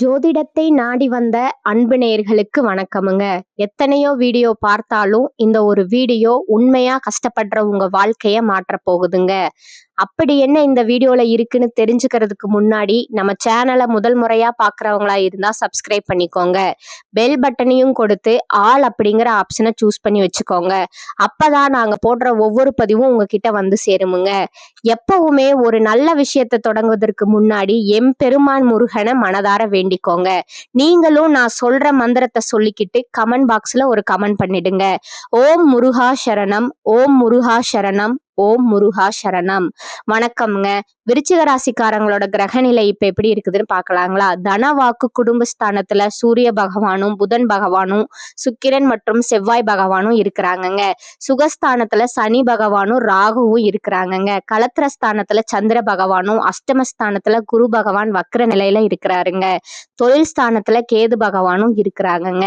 ஜோதிடத்தை நாடி வந்த அன்பு நேயர்களுக்கு வணக்கமுங்க. எத்தனையோ வீடியோ பார்த்தாலும் இந்த ஒரு வீடியோ உண்மையா கஷ்டப்படுற உங்க வாழ்க்கைய மாற்ற போகுதுங்க. அப்படி என்ன இந்த வீடியோல இருக்குன்னு தெரிஞ்சுக்கிறதுக்கு முன்னாடி நம்ம சேனலை முதல் முறையா பாக்குறவங்களா இருந்தா சப்ஸ்கிரைப் பண்ணிக்கோங்க. பெல் பட்டனையும் கொடுத்து ஆல் அப்படிங்கிற ஆப்ஷனை சூஸ் பண்ணி வச்சுக்கோங்க. அப்பதான் நாங்க போடுற ஒவ்வொரு பதிவும் உங்ககிட்ட வந்து சேருமுங்க. எப்பவுமே ஒரு நல்ல விஷயத்தை தொடங்குவதற்கு முன்னாடி எம் பெருமான் முருகனை மனதார வேண்டிக்கோங்க. நீங்களும் நான் சொல்ற மந்திரத்தை சொல்லிக்கிட்டு கமெண்ட் பாக்ஸ்ல ஒரு கமெண்ட் பண்ணிடுங்க. ஓம் முருகா சரணம் ஓம் முருகா சரணம். ஓம் முருகா சரணம். வணக்கம்ங்க. விருச்சிக ராசிக்காரங்களோட கிரகநிலை இப்ப எப்படி இருக்குதுன்னு பாக்கலாங்களா? தனவாக்கு குடும்பஸ்தானத்துல சூரிய பகவானும் புதன் பகவானும் சுக்கிரன் மற்றும் செவ்வாய் பகவானும் இருக்கிறாங்கங்க. சுகஸ்தானத்துல சனி பகவானும் ராகுவும் இருக்கிறாங்கங்க. கலத்திரஸ்தானத்துல சந்திர பகவானும் அஷ்டமஸ்தானத்துல குரு பகவான் வக்ர நிலையில இருக்கிறாருங்க. தொழில் ஸ்தானத்துல கேது பகவானும் இருக்கிறாங்கங்க.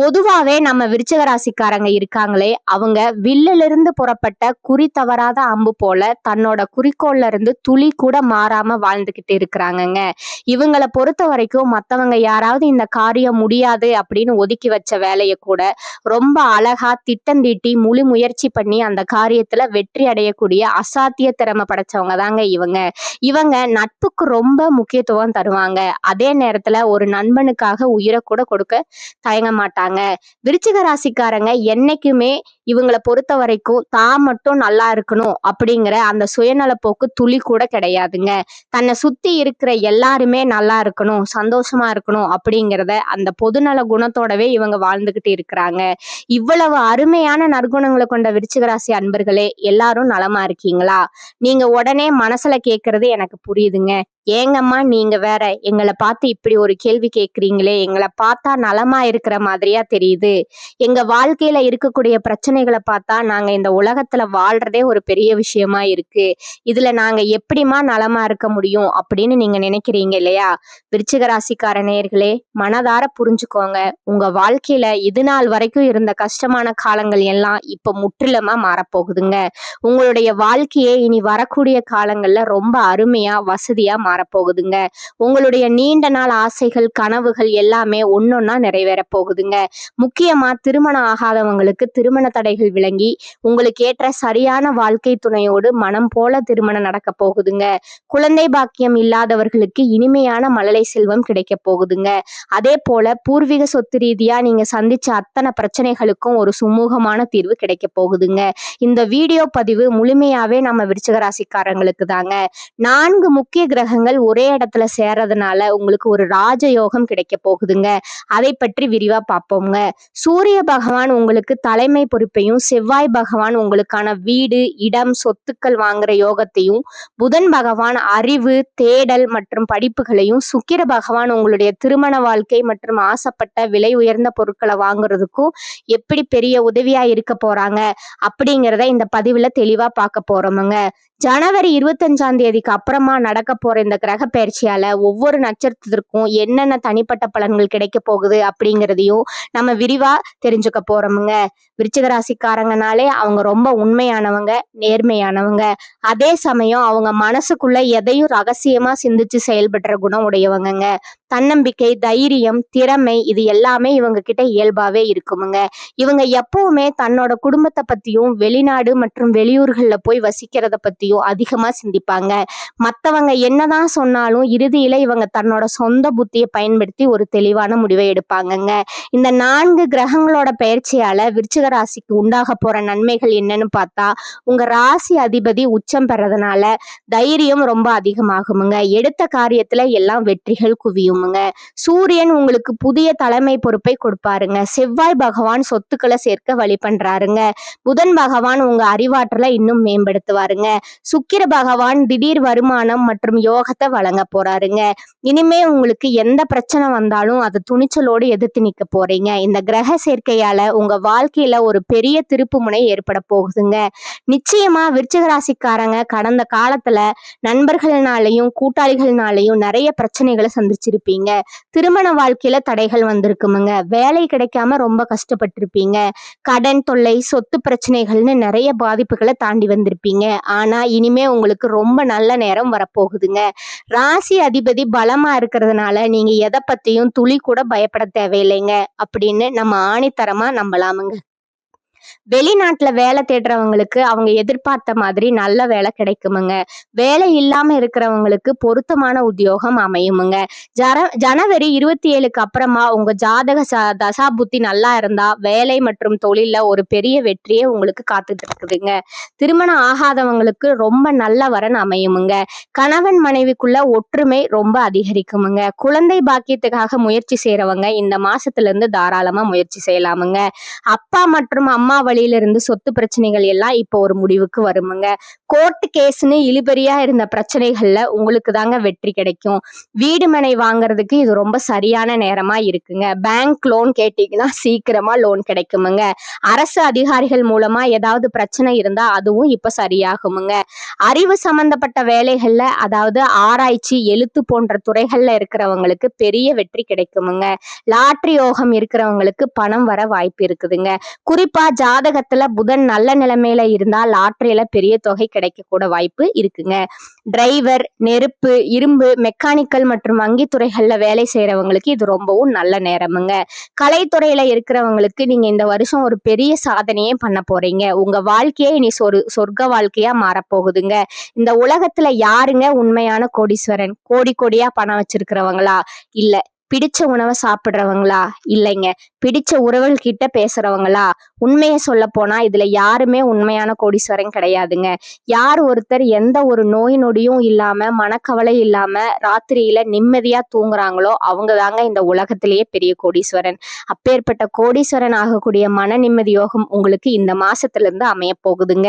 பொதுவாவே நம்ம விருச்சிக ராசிக்காரங்க இருக்காங்களே அவங்க வில்லிலிருந்து புறப்பட்ட குறி தவறாத அம்பு போல தன்னோட குறிக்கோள்ல இருந்து துளி கூட மாறாம வாழ்ந்துகிட்டு இருக்கிறாங்கங்க. இவங்களை பொறுத்த வரைக்கும் மத்தவங்க யாராவது இந்த காரியம் முடியாது அப்படின்னு ஒதுக்கி வச்ச வேலையை கூட ரொம்ப அழகா திட்டம் தீட்டி முழு முயற்சி பண்ணி அந்த காரியத்துல வெற்றி அடையக்கூடிய அசாத்திய திறமை படைச்சவங்க தாங்க இவங்க. இவங்க நட்புக்கு ரொம்ப முக்கியத்துவம் தருவாங்க. அதே நேரத்துல ஒரு நண்பனுக்காக உயிரை கூட கொடுக்க தயங்க மாட்டாங்க. விருச்சிக ராசிக்காரங்க என்னைக்குமே இவங்களை பொறுத்த வரைக்கும் தான் மட்டும் நல்லா இருக்கணும் அப்படிங்கிற அந்த சுயநல போக்கு துளி கூட கிடையாதுங்க. தன்னை சுத்தி இருக்கிற எல்லாருமே நல்லா இருக்கணும் சந்தோஷமா இருக்கணும் அப்படிங்கிறத அந்த பொதுநல குணத்தோடவே இவங்க வாழ்ந்துகிட்டு இருக்கிறாங்க. இவ்வளவு அருமையான நற்குணங்களை கொண்ட விருச்சிகராசி அன்பர்களே எல்லாரும் நலமா இருக்கீங்களா? நீங்க உடனே மனசுல கேக்குறது எனக்கு புரியுதுங்க. ஏங்கம்மா நீங்க வேற எங்களை பார்த்து இப்படி ஒரு கேள்வி கேக்குறீங்களே எங்களை பார்த்தா நலமா இருக்கிற மாதிரியா தெரியுது. எங்க வாழ்க்கையில இருக்கக்கூடிய பிரச்சனை பிரச்சனைகளை பார்த்தா நாங்க இந்த உலகத்துல வாழ்றதே ஒரு பெரிய விஷயமா இருக்கு. இதுல நாங்க எப்படிமா நலமா இருக்க முடியும் அப்படின்னு நீங்க நினைக்கிறீங்க இல்லையா? விருச்சிக ராசிக்கார நேயர்களே மனதார புரிஞ்சுக்கோங்க. உங்க வாழ்க்கையில இது நாள் வரைக்கும் இருந்த கஷ்டமான காலங்கள் எல்லாம் இப்ப முற்றிலுமா மாறப்போகுதுங்க. உங்களுடைய வாழ்க்கையே இனி வரக்கூடிய காலங்கள்ல ரொம்ப அருமையா வசதியா மாறப்போகுதுங்க. உங்களுடைய நீண்ட நாள் ஆசைகள் கனவுகள் எல்லாமே ஒன்னொன்னா நிறைவேற போகுதுங்க முக்கியமா திருமணம் ஆகாதவங்களுக்கு திருமண தடைகள் விளங்கி உங்களுக்கு ஏற்ற சரியான வாழ்க்கை துணையோடு மனம் போல திருமணம் நடக்க போகுதுங்க. குழந்தை பாக்கியம் இல்லாதவர்களுக்கு இனிமையான மழலை செல்வம் கிடைக்க போகுதுங்க. அதே போல பூர்வீக சொத்து ரீதியா நீங்க சந்திச்ச அத்தனை பிரச்சனைகளுக்கும் ஒரு சுமூகமான தீர்வு கிடைக்க போகுதுங்க. இந்த வீடியோ பதிவு முழுமையாவே நம்ம விருச்சகராசிக்காரங்களுக்கு தாங்க. நான்கு முக்கிய கிரகங்கள் ஒரே இடத்துல சேர்றதுனால உங்களுக்கு ஒரு ராஜயோகம் கிடைக்க போகுதுங்க. அதை பற்றி விரிவா பார்ப்போங்க சூரிய பகவான் உங்களுக்கு தலைமை பொறுப்பு பொறுப்பையும் செவ்வாய் பகவான் உங்களுக்கான வீடு இடம் சொத்துக்கள் வாங்குற யோகத்தையும் புதன் பகவான் அறிவு தேடல் மற்றும் படிப்புகளையும் சுக்கிர பகவான் உங்களுடைய திருமண வாழ்க்கை மற்றும் ஆசைப்பட்ட விலை உயர்ந்த பொருட்களை வாங்குறதுக்கும் எப்படி பெரிய உதவியா இருக்க போறாங்க அப்படிங்கிறத இந்த பதிவுல தெளிவா பார்க்க போறோமுங்க. ஜனவரி இருபத்தஞ்சாம் தேதிக்கு அப்புறமா நடக்க போற இந்த கிரக பயிற்சியால ஒவ்வொரு நட்சத்திரத்திற்கும் என்னென்ன தனிப்பட்ட பலன்கள் கிடைக்க போகுது அப்படிங்கிறதையும் நம்ம விரிவா தெரிஞ்சுக்க போறோமுங்க. விருச்சிக ராசிக்காரங்கனாலே அவங்க ரொம்ப உண்மையானவங்க நேர்மையானவங்க. அதே சமயம் அவங்க மனசுக்குள்ள எதையும் ரகசியமா சிந்திச்சு செயல்படுற குணம் உடையவங்கங்க. தன்னம்பிக்கை தைரியம் திறமை இது எல்லாமே இவங்க கிட்ட இயல்பாவே இருக்குமுங்க. இவங்க எப்பவுமே தன்னோட குடும்பத்தை பத்தியும் வெளிநாடு மற்றும் வெளியூர்கள்ல போய் வசிக்கிறத பத்தி பத்தியும் அதிகமா சிந்திப்பாங்க. மத்தவங்க என்னதான் சொன்னாலும் இறுதியில இவங்க தன்னோட சொந்த புத்தியை பயன்படுத்தி ஒரு தெளிவான முடிவை எடுப்பாங்கங்க. இந்த நான்கு கிரகங்களோட பயிற்சியால விருச்சிக ராசிக்கு உண்டாக போற நன்மைகள் என்னன்னு பார்த்தா உங்க ராசி அதிபதி உச்சம் பெறதுனால தைரியம் ரொம்ப அதிகமாகுமுங்க. எடுத்த காரியத்துல எல்லாம் வெற்றிகள் குவியுமுங்க. சூரியன் உங்களுக்கு புதிய தலைமை பொறுப்பை கொடுப்பாருங்க. செவ்வாய் பகவான் சொத்துக்களை சேர்க்க வழி பண்றாருங்க. புதன் பகவான் உங்க அறிவாற்றலை இன்னும் மேம்படுத்துவாருங்க. சுக்கிர பகவான் திடீர் வருமானம் மற்றும் யோகத்தை வழங்க போறாருங்க. இனிமே உங்களுக்கு எந்த பிரச்சனை வந்தாலும் அதை துணிச்சலோடு எதிர்த்து நிக்க போறீங்க. இந்த கிரக சேர்க்கையால உங்க வாழ்க்கையில ஒரு பெரிய திருப்பு முனை ஏற்பட போகுதுங்க. நிச்சயமா விருச்சிக ராசிக்காரங்க கடந்த காலத்துல நண்பர்கள்னாலையும் கூட்டாளிகள்னாலையும் நிறைய பிரச்சனைகளை சந்திச்சிருப்பீங்க. திருமண வாழ்க்கையில தடைகள் வந்திருக்குமுங்க. வேலை கிடைக்காம ரொம்ப கஷ்டப்பட்டிருப்பீங்க. கடன் தொல்லை சொத்து பிரச்சனைகள்னு நிறைய பாதிப்புகளை தாண்டி வந்திருப்பீங்க. ஆனா இனிமே உங்களுக்கு ரொம்ப நல்ல நேரம் வரப்போகுதுங்க. ராசி அதிபதி பலமா இருக்கிறதுனால நீங்க எதை பத்தியும் துளி கூட பயப்பட தேவையில்லைங்க. அப்படின்னு நம்ம ஆணித்தரமா நம்பலாமுங்க. வெளிநாட்டுல வேலை தேடுறவங்களுக்கு அவங்க எதிர்பார்த்த மாதிரி நல்ல வேலை கிடைக்குமுங்க. வேலை இல்லாம இருக்கிறவங்களுக்கு பொருத்தமான உத்தியோகம் அமையுமுங்க. ஜர ஜனவரி இருபத்தி ஏழுக்கு அப்புறமா உங்க ஜாதக ச தசா புத்தி நல்லா இருந்தா வேலை மற்றும் தொழில ஒரு பெரிய வெற்றியே உங்களுக்கு காத்துட்டு இருக்குதுங்க திருமணம் ஆகாதவங்களுக்கு ரொம்ப நல்ல வரன் அமையுமுங்க. கணவன் மனைவிக்குள்ள ஒற்றுமை ரொம்ப அதிகரிக்குமுங்க. குழந்தை பாக்கியத்துக்காக முயற்சி செய்யறவங்க இந்த மாசத்துல இருந்து தாராளமா முயற்சி செய்யலாமுங்க. அப்பா மற்றும் அம்மா வழியிலிருந்து சொத்து பிரச்சனைகள் எல்லாம் இப்போ ஒரு முடிவுக்கு வருமுங்க. கோர்ட் கேஸ்னு இழுபறியா இருந்த பிரச்சனைகள்ல உங்களுக்கு தாங்க வெற்றி கிடைக்கும். வீடு மனை வாங்குறதுக்கு இது ரொம்ப சரியான நேரமா இருக்குங்க. பேங்க் லோன் கேட்டீங்கன்னா சீக்கிரமா லோன் கிடைக்குமுங்க. அரசு அதிகாரிகள் மூலமா ஏதாவது பிரச்சனை இருந்தா அதுவும் இப்ப சரியாகுமுங்க. அறிவு சம்பந்தப்பட்ட வேலைகள்ல அதாவது ஆராய்ச்சி எழுத்து போன்ற துறைகள்ல இருக்கிறவங்களுக்கு பெரிய வெற்றி கிடைக்குமுங்க. லாட்ரி யோகம் இருக்கிறவங்களுக்கு பணம் வர வாய்ப்பு இருக்குதுங்க. குறிப்பா ஜாதகத்துல புதன் நல்ல நிலைமையில இருந்தா லாட்ரியில பெரிய தொகை கிடைக்க கூட வாய்ப்பு இருக்குங்க. டிரைவர் நெருப்பு இரும்பு மெக்கானிக்கல் மற்றும் வங்கித்துறைகள்ல வேலை செய்யறவங்களுக்கு இது ரொம்பவும் நல்ல நேரமுங்க. கலைத்துறையில இருக்கிறவங்களுக்கு நீங்க இந்த வருஷம் ஒரு பெரிய சாதனையே பண்ண போறீங்க. உங்க வாழ்க்கையே இனி சொர் சொர்க்க வாழ்க்கையா மாறப்போகுதுங்க. இந்த உலகத்துல யாருங்க உண்மையான கோடீஸ்வரன்? கோடி கோடியா பணம் வச்சிருக்கிறவங்களா? இல்ல பிடிச்ச உணவை சாப்பிடுறவங்களா? இல்லைங்க. பிடிச்ச உறவுகள் கிட்ட பேசுறவங்களா? உண்மையை சொல்ல போனா இதுல யாருமே உண்மையான கோடீஸ்வரன் கிடையாதுங்க. யார் ஒருத்தர் எந்த ஒரு நோய் நொடியும் இல்லாம மனக்கவலை இல்லாம ராத்திரியில நிம்மதியா தூங்குறாங்களோ அவங்க தாங்க இந்த உலகத்திலேயே பெரிய கோடீஸ்வரன். அப்பேற்பட்ட கோடீஸ்வரன் ஆகக்கூடிய மன நிம்மதி யோகம் உங்களுக்கு இந்த மாசத்துல இருந்து அமைய போகுதுங்க.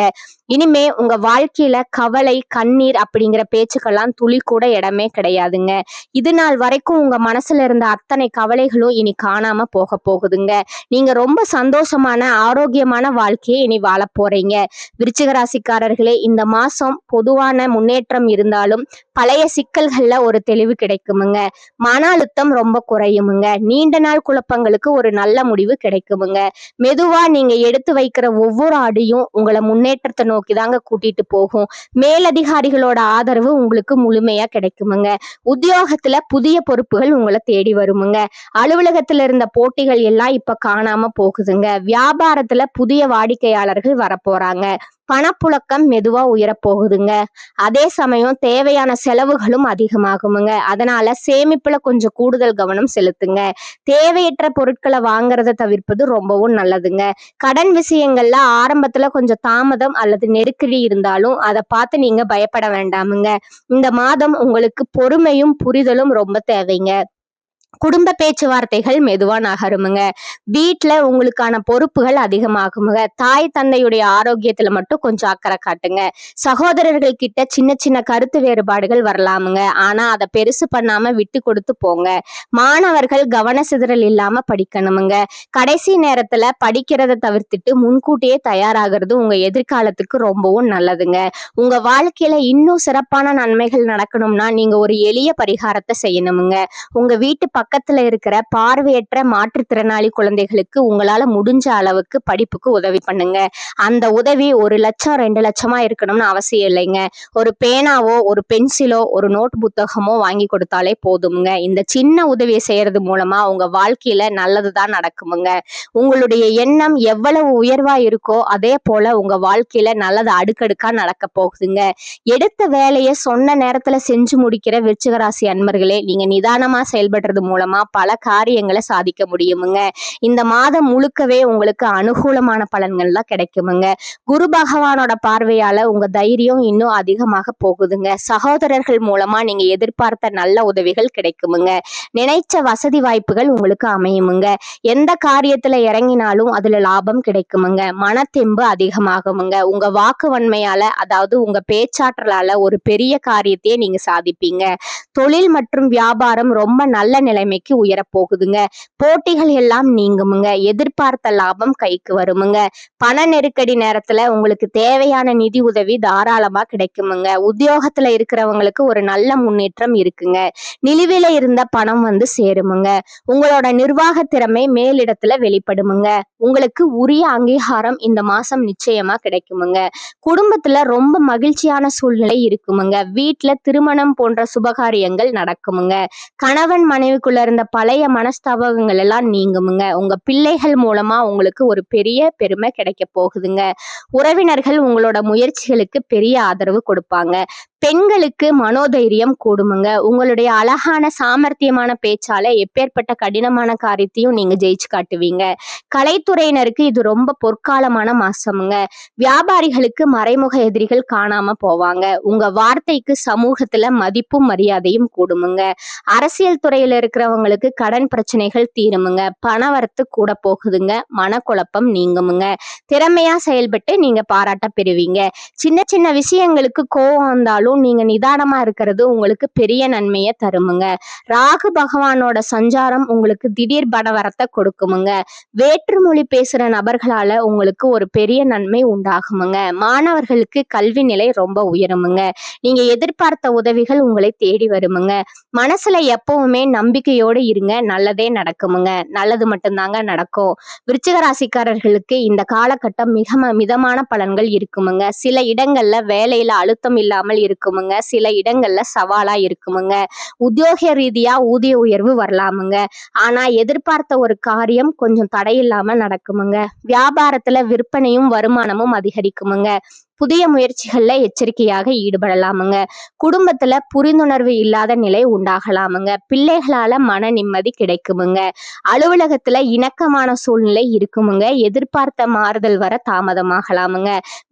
இனிமே உங்க வாழ்க்கையில கவலை கண்ணீர் அப்படிங்கிற பேச்சுக்கெல்லாம் துளி கூட இடமே கிடையாதுங்க. இது நாள் வரைக்கும் உங்க மனசுல இருந்த அத்தனை கவலைகளும் இனி காணாம போக போகுதுங்க. நீங்க ரொம்ப சந்தோஷமான ஆரோக்கியமான வாழ்க்கையை இனி வாழ போறீங்க. விருச்சிக ராசிக்காரர்களே இந்த மாசம் பொதுவான முன்னேற்றம் இருந்தாலும் பழைய சிக்கல்கள்ல ஒரு தெளிவு கிடைக்குமுங்க. மன அழுத்தம் ரொம்ப குறையுமுங்க. நீண்ட நாள் குழப்பங்களுக்கு ஒரு நல்ல முடிவு கிடைக்குமுங்க. மெதுவா நீங்க எடுத்து வைக்கிற ஒவ்வொரு அடியும் உங்களை முன்னேற்றத்தை நோக்கி தாங்க கூட்டிட்டு போகும். மேலதிகாரிகளோட ஆதரவு உங்களுக்கு முழுமையா கிடைக்குமுங்க. உத்தியோகத்துல புதிய பொறுப்புகள் உங்களை தேடி வருமுங்க. அலுவலகத்துல இருந்த போட்டிகள் எல்லாம் இப்ப காணாம போகுதுங்க. வியாபாரத்துல புதிய வாடிக்கையாளர்கள் வரப்போறாங்க. பணப்புழக்கம் மெதுவா உயரப்போகுதுங்க. அதே சமயம் தேவையான செலவுகளும் அதிகமாகுமுங்க. அதனால சேமிப்புல கொஞ்சம் கூடுதல் கவனம் செலுத்துங்க. தேவையற்ற பொருட்களை வாங்குறத தவிர்ப்பது ரொம்பவும் நல்லதுங்க. கடன் விஷயங்கள்ல ஆரம்பத்துல கொஞ்சம் தாமதம் அல்லது நெருக்கடி இருந்தாலும் அதை பார்த்து நீங்க பயப்பட வேண்டாமுங்க. இந்த மாதம் உங்களுக்கு பொறுமையும் புரிதலும் ரொம்ப தேவைங்க. குடும்ப பேச்சுவார்த்தைகள் மெதுவா நகருமுங்க. வீட்டுல உங்களுக்கான பொறுப்புகள் அதிகமாகுமுங்க. தாய் தந்தையுடைய ஆரோக்கியத்துல மட்டும் கொஞ்சம் அக்கறை காட்டுங்க. சகோதரர்கள் கிட்ட சின்ன சின்ன கருத்து வேறுபாடுகள் வரலாமுங்க. ஆனா அதை பெருசு பண்ணாம விட்டு கொடுத்து போங்க. மாணவர்கள் கவன சிதறல் இல்லாம படிக்கணுமுங்க. கடைசி நேரத்துல படிக்கிறத தவிர்த்துட்டு முன்கூட்டியே தயாராகிறது உங்க எதிர்காலத்துக்கு ரொம்பவும் நல்லதுங்க. உங்க வாழ்க்கையில இன்னும் சிறப்பான நன்மைகள் நடக்கணும்னா நீங்க ஒரு எளிய பரிகாரத்தை செய்யணுமுங்க. உங்க வீட்டு பக்கத்துல இருக்கிற பார்வையற்ற மாற்றுத்திறனாளி குழந்தைகளுக்கு உங்களால முடிஞ்ச அளவுக்கு படிப்புக்கு உதவி பண்ணுங்க. அந்த உதவி ஒரு லட்சம் ரெண்டு லட்சமா இருக்கணும்னு அவசியம் இல்லைங்க. ஒரு பேனாவோ ஒரு பென்சிலோ ஒரு நோட் புத்தகமோ வாங்கி கொடுத்தாலே போதுமுங்க. இந்த சின்ன உதவியை செய்யறது மூலமா உங்க வாழ்க்கையில நல்லதுதான் நடக்குமுங்க. உங்களுடைய எண்ணம் எவ்வளவு உயர்வா இருக்கோ அதே போல உங்க வாழ்க்கையில நல்லது அடுக்கடுக்கா நடக்க போகுதுங்க. எடுத்த வேலையை சொன்ன நேரத்துல செஞ்சு முடிக்கிற விருச்சிகராசி அன்பர்களே நீங்க நிதானமா செயல்படுறது மூலமா பல காரியங்களை சாதிக்க முடியுமுங்க. இந்த மாதம் முழுக்கவே உங்களுக்கு அனுகூலமான பலன்கள்லாம் கிடைக்குமுங்க. குரு பகவானோட பார்வையால உங்க தைரியம் இன்னும் அதிகமாக போகுதுங்க. சகோதரர்கள் மூலமா நீங்க எதிர்பார்த்த நல்ல உதவிகள் கிடைக்குமுங்க. நினைச்ச வசதி வாய்ப்புகள் உங்களுக்கு அமையுமுங்க. எந்த காரியத்துல இறங்கினாலும் அதுல லாபம் கிடைக்குமுங்க. மனத்தெம்பு அதிகமாகுமுங்க. உங்க வாக்கு வன்மையால அதாவது உங்க பேச்சாற்றலால ஒரு பெரிய காரியத்தையே நீங்க சாதிப்பீங்க. தொழில் மற்றும் வியாபாரம் ரொம்ப நல்ல நிலை நிலைமைக்கு உயரப்போகுதுங்க போட்டிகள் எல்லாம் நீங்குமுங்க. எதிர்பார்த்த லாபம் கைக்கு வருமுங்க. பண நெருக்கடி நேரத்துல உங்களுக்கு தேவையான நிதி உதவி தாராளமா கிடைக்குமுங்க. உத்தியோகத்துல இருக்கிறவங்களுக்கு ஒரு நல்ல முன்னேற்றம் இருக்குங்க. நிலுவையில இருந்த பணம் வந்து சேருமுங்க. உங்களோட நிர்வாக திறமை மேலிடத்துல வெளிப்படுமுங்க. உங்களுக்கு உரிய அங்கீகாரம் இந்த மாசம் நிச்சயமா கிடைக்குமுங்க. குடும்பத்துல ரொம்ப மகிழ்ச்சியான சூழ்நிலை இருக்குமுங்க. வீட்டுல திருமணம் போன்ற சுபகாரியங்கள் நடக்குமுங்க. கணவன் மனைவிக்குள்ள இருந்த பழைய மனஸ்தாபகங்கள் எல்லாம் நீங்குமுங்க. உங்க பிள்ளைகள் மூலமா உங்களுக்கு ஒரு பெரிய பெருமை கிடைக்க போகுதுங்க. உறவினர்கள் உங்களோட முயற்சிகளுக்கு பெரிய ஆதரவு கொடுப்பாங்க. பெண்களுக்கு மனோதைரியம் கூடுமுங்க. உங்களுடைய அழகான சாமர்த்தியமான பேச்சால எப்பேற்பட்ட கடினமான காரியத்தையும் நீங்க ஜெயிச்சு காட்டுவீங்க. கலைத்துறையினருக்கு இது ரொம்ப பொற்காலமான மாசமுங்க. வியாபாரிகளுக்கு மறைமுக எதிரிகள் காணாம போவாங்க. உங்க வார்த்தைக்கு சமூகத்துல மதிப்பும் மரியாதையும் கூடுமுங்க. அரசியல் துறையில இருக்கிறவங்களுக்கு கடன் பிரச்சனைகள் தீருமுங்க. பணவரத்து கூட போகுதுங்க. மனக்குழப்பம் நீங்குமுங்க. திறமையா செயல்பட்டு நீங்க பாராட்ட பெறுவீங்க. சின்ன சின்ன விஷயங்களுக்கு கோவம் வந்தாலும் நீங்க நிதானமா இருக்கிறது உங்களுக்கு பெரிய நன்மையை தருமுங்க. ராகு பகவானோட சஞ்சாரம் உங்களுக்கு திடீர் பணவரத்தை கொடுக்குமுங்க. வேற்றுமொழி பேசுற நபர்களால உங்களுக்கு ஒரு பெரிய நன்மை உண்டாகுமுங்க. மாணவர்களுக்கு கல்வி நிலை ரொம்ப உயருமுங்க. நீங்க எதிர்பார்த்த உதவிகள் உங்களை தேடி வருமுங்க. மனசுல எப்பவுமே நம்பிக்கையோடு இருங்க நல்லதே நடக்குமுங்க. நல்லது மட்டும்தாங்க நடக்கும். விருச்சிக ராசிக்காரர்களுக்கு இந்த காலகட்டம் மிக ம- மிதமான பலன்கள் இருக்குமுங்க. சில இடங்கள்ல வேலையில அழுத்தம் இல்லாமல் இருக்குமுங்க. சில இடங்கள்ல சவாலா இருக்குமுங்க. உத்தியோக ரீதியா ஊதிய உயர்வு வரலாமுங்க. ஆனா எதிர்பார்த்த ஒரு காரியம் கொஞ்சம் தடையில்லாம நடக்குமுங்க. வியாபாரத்துல விற்பனையும் வருமானமும் அதிகரிக்குமுங்க. புதிய முயற்சிகள்ல எச்சரிக்கையாக ஈடுபடலாமுங்க. குடும்பத்துல புரிந்துணர்வு இல்லாத நிலை உண்டாகலாமுங்க. பிள்ளைகளால மன நிம்மதி கிடைக்குமுங்க. அலுவலகத்துல இணக்கமான சூழ்நிலை இருக்குமுங்க. எதிர்பார்த்த மாறுதல் வர தாமதமாகலாமுங்க.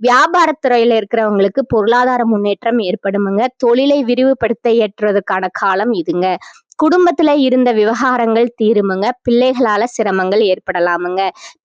வியாபாரத்துறையில இருக்கிறவங்களுக்கு பொருளாதார முன்னேற்றம் ஏற்படுமுங்க. தொழிலை விரிவுபடுத்த ஏற்றுவதற்கான காலம் இதுங்க. குடும்பத்துல இருந்த விவகாரங்கள் தீருமுங்க. பிள்ளைகளால சிரமங்கள் ஏற்படலாமுங்க.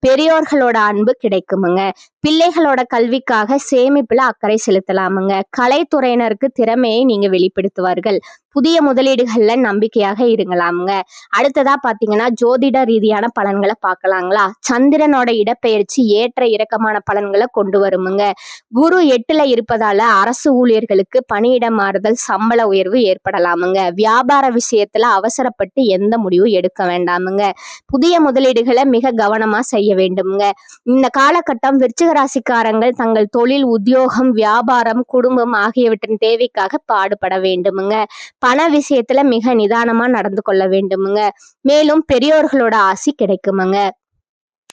பெரியோர்களோட அன்பு கிடைக்குமுங்க. பிள்ளைகளோட கல்விக்காக சேமிப்புல அக்கறை செலுத்தலாமுங்க. கலைத்துறையினருக்கு திறமையை நீங்க வெளிப்படுத்துவார்கள். புதிய முதலீடுகள்ல நம்பிக்கையாக இருங்கலாமுங்க. அடுத்ததா பாத்தீங்கன்னா ஜோதிட ரீதியான பலன்களை பார்க்கலாங்களா சந்திரனோட இடப்பெயர்ச்சி ஏற்ற இறக்கமான பலன்களை கொண்டு வருமுங்க. குரு எட்டுல இருப்பதால அரசு ஊழியர்களுக்கு பணியிட மாறுதல் சம்பள உயர்வு ஏற்படலாமுங்க. வியாபார விஷயத்துல அவசரப்பட்டு எந்த முடிவும் எடுக்க வேண்டாமுங்க. புதிய முதலீடுகளை மிக கவனமா செய்ய வேண்டுமுங்க. இந்த காலகட்டம் விருச்சிக ராசிக்காரங்கள் தங்கள் தொழில் உத்தியோகம் வியாபாரம் குடும்பம் ஆகியவற்றின் தேவைக்காக பாடுபட வேண்டுமுங்க. பண விஷயத்துல மிக நிதானமா நடந்து கொள்ள வேண்டுமுங்க. மேலும் பெரியோர்களோட ஆசி கிடைக்குமுங்க.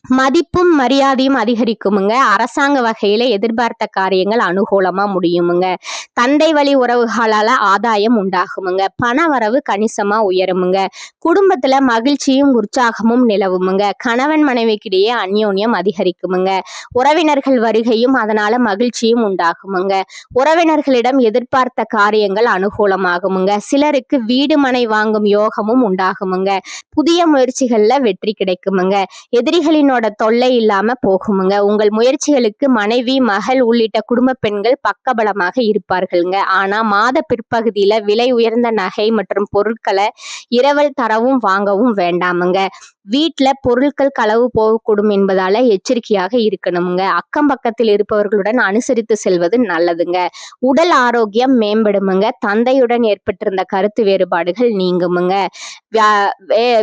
மதிப்பும் மரியாதையும் அதிகரிக்குமுங்க. அரசாங்க வகையில் எதிர்பார்த்த காரியங்கள் அனுகூலமாக முடியுமுங்க. தந்தை வழி உறவுகளால் ஆதாயம் உண்டாகுமுங்க. பண வரவு கணிசமாக உயருமுங்க. குடும்பத்தில் மகிழ்ச்சியும் உற்சாகமும் நிலவுமுங்க. கணவன் மனைவிக்கிடையே அந்யோன்யம் அதிகரிக்குமுங்க. உறவினர்கள் வருகையும் அதனால் மகிழ்ச்சியும் உண்டாகுமுங்க. உறவினர்களிடம் எதிர்பார்த்த காரியங்கள் அனுகூலமாகுமுங்க. சிலருக்கு வீடு மனை வாங்கும் யோகமும் உண்டாகுமுங்க. புதிய முயற்சிகளில் வெற்றி கிடைக்குமுங்க. எதிரிகளின் எதிரிகளினோட தொல்லை இல்லாம போகுமுங்க. உங்கள் முயற்சிகளுக்கு மனைவி மகள் உள்ளிட்ட குடும்ப பெண்கள் பக்கபலமாக இருப்பார்கள்ங்க. ஆனா மாத பிற்பகுதியில விலை உயர்ந்த நகை மற்றும் பொருட்களை இரவல் தரவும் வாங்கவும் வேண்டாமுங்க. வீட்டில் பொருட்கள் களவு போகக்கூடும் என்பதால எச்சரிக்கையாக இருக்கணுங்க அக்கம் பக்கத்தில் இருப்பவர்களுடன் அனுசரித்து செல்வது நல்லதுங்க. உடல் ஆரோக்கியம் மேம்படுமுங்க. தந்தையுடன் ஏற்பட்டிருந்த கருத்து வேறுபாடுகள் நீங்குமுங்க. வியா-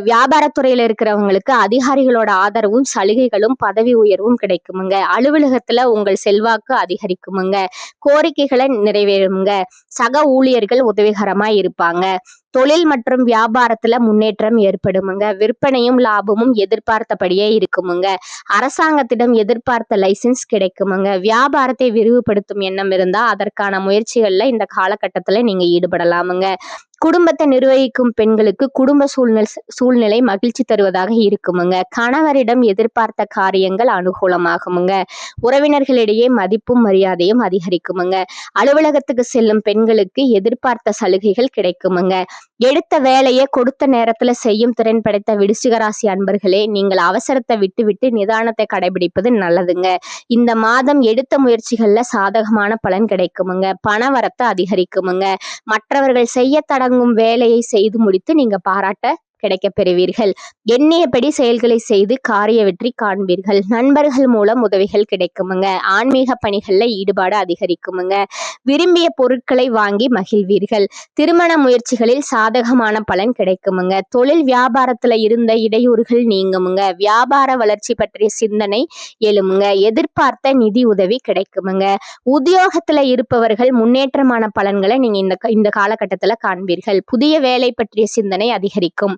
வியாபாரத்துறையில் இருக்கிறவங்களுக்கு அதிகாரிகளோட ஆதரவும் சலுகைகளும் பதவி உயர்வும் கிடைக்குமுங்க. அலுவலகத்துல உங்கள் செல்வாக்கு அதிகரிக்குமுங்க. கோரிக்கைகளை நிறைவேறுங்க சக ஊழியர்கள் உதவிகரமா இருப்பாங்க. தொழில் மற்றும் வியாபாரத்துல முன்னேற்றம் ஏற்படுமுங்க. விற்பனையும் லாபமும் எதிர்பார்த்தபடியே இருக்குமுங்க. அரசாங்கத்திடம் எதிர்பார்த்த லைசன்ஸ் கிடைக்குமுங்க. வியாபாரத்தை விரிவுபடுத்தும் எண்ணம் இருந்தா அதற்கான முயற்சிகள்ல இந்த காலகட்டத்துல நீங்க ஈடுபடலாமுங்க. குடும்பத்தை நிர்வகிக்கும் பெண்களுக்கு குடும்ப சூழ்நிலை சூழ்நிலை மகிழ்ச்சி தருவதாக இருக்குமுங்க. கணவரிடம் எதிர்பார்த்த காரியங்கள் அனுகூலமாகுமுங்க. உறவினர்களிடையே மதிப்பும் மரியாதையும் அதிகரிக்குமுங்க. அலுவலகத்துக்கு செல்லும் பெண்களுக்கு எதிர்பார்த்த சலுகைகள் கிடைக்குமுங்க. எடுத்த வேலையை கொடுத்த நேரத்துல செய்யும் திறன் படைத்த விடுசிகராசி அன்பர்களே நீங்கள் அவசரத்தை விட்டுவிட்டு நிதானத்தை கடைபிடிப்பது நல்லதுங்க. இந்த மாதம் எடுத்த முயற்சிகள்ல சாதகமான பலன் கிடைக்குமுங்க. பணவரத்தை அதிகரிக்குமுங்க. மற்றவர்கள் செய்ய தடங்கும் வேலையை செய்து முடித்து நீங்க பாராட்ட கிடைக்கப் பெறுவீர்கள். எண்ணியபடி செயல்களை செய்து காரிய வெற்றி காண்பீர்கள். நண்பர்கள் மூலம் உதவிகள் கிடைக்குமுங்க. ஆன்மீக பணிகளில் ஈடுபாடு அதிகரிக்குமுங்க. விரும்பிய பொருட்களை வாங்கி மகிழ்வீர்கள். திருமண முயற்சிகளில் சாதகமான பலன் கிடைக்குமுங்க. தொழில் வியாபாரத்தில் இருந்த இடையூறுகள் நீங்குமுங்க. வியாபார வளர்ச்சி பற்றிய சிந்தனை எழுமுங்க. எதிர்பார்த்த நிதி உதவி கிடைக்குமுங்க. உத்தியோகத்தில் இருப்பவர்கள் முன்னேற்றமான பலன்களை நீங்கள் இந்த இந்த காலகட்டத்தில் காண்பீர்கள். புதிய வேலை பற்றிய சிந்தனை அதிகரிக்கும்.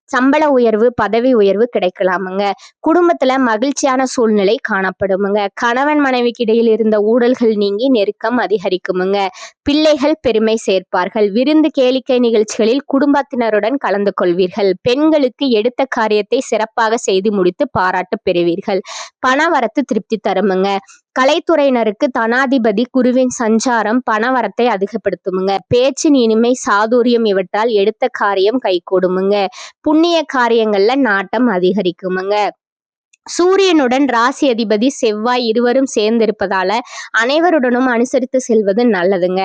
சம்பள உயர்வு பதவி உயர்வு கிடைக்கலாமுங்க. குடும்பத்துல மகிழ்ச்சியான சூழ்நிலை காணப்படுமுங்க. கணவன் மனைவிக்கு இடையில் இருந்த ஊழல்கள் நீங்கி நெருக்கம் அதிகரிக்குமுங்க. பிள்ளைகள் பெருமை சேர்ப்பார்கள். விருந்து கேளிக்கை நிகழ்ச்சிகளில் குடும்பத்தினருடன் கலந்து கொள்வீர்கள். பெண்களுக்கு எடுத்த காரியத்தை சிறப்பாக செய்து முடித்து பாராட்டு பெறுவீர்கள். பணவரத்து திருப்தி தருமுங்க. கலைத்துறையினருக்கு தனாதிபதி குருவின் சஞ்சாரம் பணவரத்தை அதிகப்படுத்துமுங்க. பேச்சின் இனிமை சாதுரியம் இவற்றால் எடுத்த காரியம் கைகூடுமுங்க. புண்ணிய காரியங்கள்ல நாட்டம் அதிகரிக்குமுங்க. சூரியனுடன் ராசி அதிபதி செவ்வாய் இருவரும் சேர்ந்திருப்பதால அனைவருடனும் அனுசரித்து செல்வது நல்லதுங்க.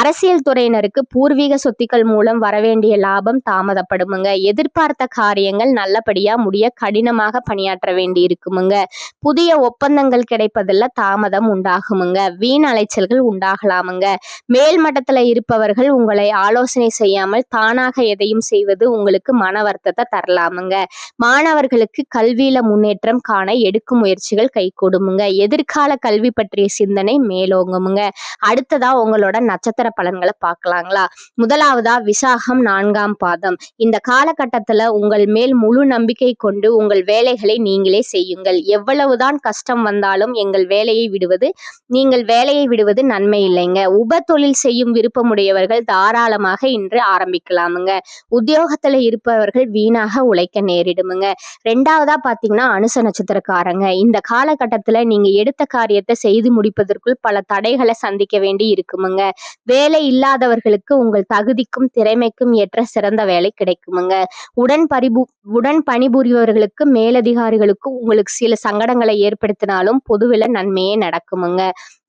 அரசியல் துறையினருக்கு பூர்வீக சொத்துக்கள் மூலம் வரவேண்டிய லாபம் தாமதப்படுமுங்க. எதிர்பார்த்த காரியங்கள் நல்லபடியா முடிய கடினமாக பணியாற்ற வேண்டி இருக்குமுங்க புதிய ஒப்பந்தங்கள் கிடைப்பதில் தாமதம் உண்டாகுமுங்க. வீண் அலைச்சல்கள் உண்டாகலாமுங்க. மேல் மட்டத்தில் இருப்பவர்கள் உங்களை ஆலோசனை செய்யாமல் தானாக எதையும் செய்வது உங்களுக்கு மன வருத்தத்தை தரலாமுங்க. மாணவர்களுக்கு கல்வியில முன்னேற்றம் காண எடுக்கும் முயற்சிகள் கைகூடுமுங்க எதிர்கால கல்வி பற்றிய சிந்தனை மேலோங்குமுங்க. அடுத்ததா உங்களோட நட்சத்திர பலன்களை பார்க்கலாங்களா? முதலாவதா விசாகம் நான்காம் பாதம். இந்த காலகட்டத்துல உங்கள் மேல் முழு நம்பிக்கை கொண்டு உங்கள் வேலைகளை நீங்களே செய்யுங்கள். எவ்வளவுதான் கஷ்டம் வந்தாலும் எங்கள் வேலையை விடுவது நீங்கள் வேலையை விடுவது நன்மை இல்லைங்க. உப தொழில் செய்யும் விருப்பமுடையவர்கள் தாராளமாக இன்று ஆரம்பிக்கலாமுங்க. உத்தியோகத்துல இருப்பவர்கள் வீணாக உழைக்க நேரிடுமுங்க. ரெண்டாவதா பாத்தீங்கன்னா அனுசன நட்சத்திரக்காரங்க. இந்த காலகட்டத்துல நீங்க எடுத்த காரியத்தை செய்து முடிப்பதற்குள் பல தடைகளை சந்திக்க வேண்டி இருக்குமுங்க. வேலை இல்லாதவர்களுக்கு உங்கள் தகுதிக்கும் திறமைக்கும் ஏற்ற சிறந்த வேலை கிடைக்குமுங்க. உடன் பரிபு உடன் பணிபுரிபவர்களுக்கு மேலதிகாரிகளுக்கும் உங்களுக்கு சில சங்கடங்களை ஏற்படுத்தினாலும் பொதுவில் நன்மையே நடக்குமுங்க.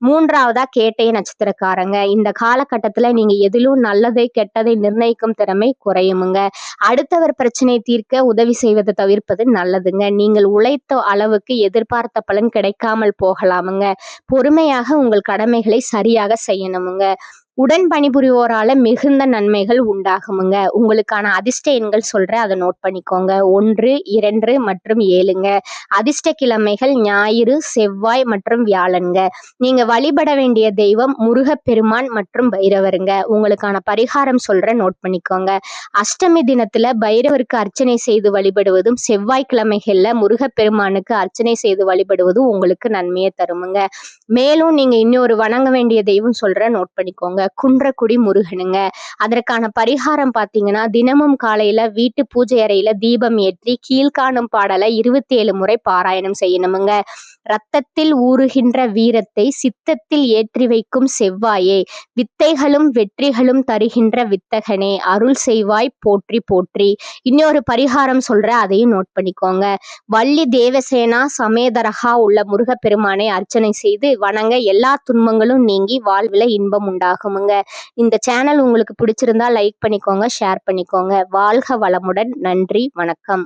மூன்றாவதா கேட்டைய நட்சத்திரக்காரங்க. இந்த காலகட்டத்துல நீங்க எதிலும் நல்லதை கெட்டதை நிர்ணயிக்கும் திறமை குறையுமுங்க. அடுத்தவர் பிரச்சனை தீர்க்க உதவி செய்வதை தவிர்ப்பது நல்லதுங்க. நீங்கள் உழைத்த அளவுக்கு எதிர்பார்த்த பலன் கிடைக்காமல் போகலாமுங்க. பொறுமையாக உங்கள் கடமைகளை சரியாக செய்யணுமுங்க. உடன் பணிபுரிவோரால மிகுந்த நன்மைகள் உண்டாகுமுங்க. உங்களுக்கான அதிர்ஷ்ட எண்கள் சொல்றேன் அதை நோட் பண்ணிக்கோங்க. ஒன்று இரண்டு மற்றும் ஏழுங்க. அதிர்ஷ்ட கிழமைகள் ஞாயிறு செவ்வாய் மற்றும் வியாழன்க நீங்க வழிபட வேண்டிய தெய்வம் முருகப்பெருமான் மற்றும் பைரவருங்க. உங்களுக்கான பரிகாரம் சொல்றேன் நோட் பண்ணிக்கோங்க. அஷ்டமி தினத்துல பைரவருக்கு அர்ச்சனை செய்து வழிபடுவதும் செவ்வாய்க்கிழமைகள்ல முருகப்பெருமானுக்கு அர்ச்சனை செய்து வழிபடுவதும் உங்களுக்கு நன்மையை தருமுங்க. மேலும் நீங்க இன்னொரு வணங்க வேண்டிய தெய்வம் சொல்றேன் நோட் பண்ணிக்கோங்க. குன்றக்குடி முருகனுங்க. அதற்கான பரிகாரம் பார்த்தீங்கன்னா தினமும் காலையில வீட்டு பூஜை அறையில தீபம் ஏற்றி கீழ்காணும் பாடலை இருபத்தி ஏழு முறை பாராயணம் செய்யணுமுங்க. ரத்தத்தில் ஊறுகின்ற வீரத்தை சித்தத்தில் ஏற்றி வைக்கும் செவ்வாயே வித்தைகளும் வெற்றிகளும் தருகின்ற வித்தகனே அருள் செய்வாய் போற்றி போற்றி. இன்னொரு பரிகாரம் சொல்ற அதையும் நோட் பண்ணிக்கோங்க. வள்ளி தேவசேனா சமேதரகா உள்ள முருகப்பெருமானை அர்ச்சனை செய்து வணங்க எல்லா துன்பங்களும் நீங்கி வாழ்வில் இன்பம் உண்டாகுமுங்க. இந்த சேனல் உங்களுக்கு பிடிச்சிருந்தா லைக் பண்ணிக்கோங்க ஷேர் பண்ணிக்கோங்க. வாழ்க வளமுடன். நன்றி வணக்கம்.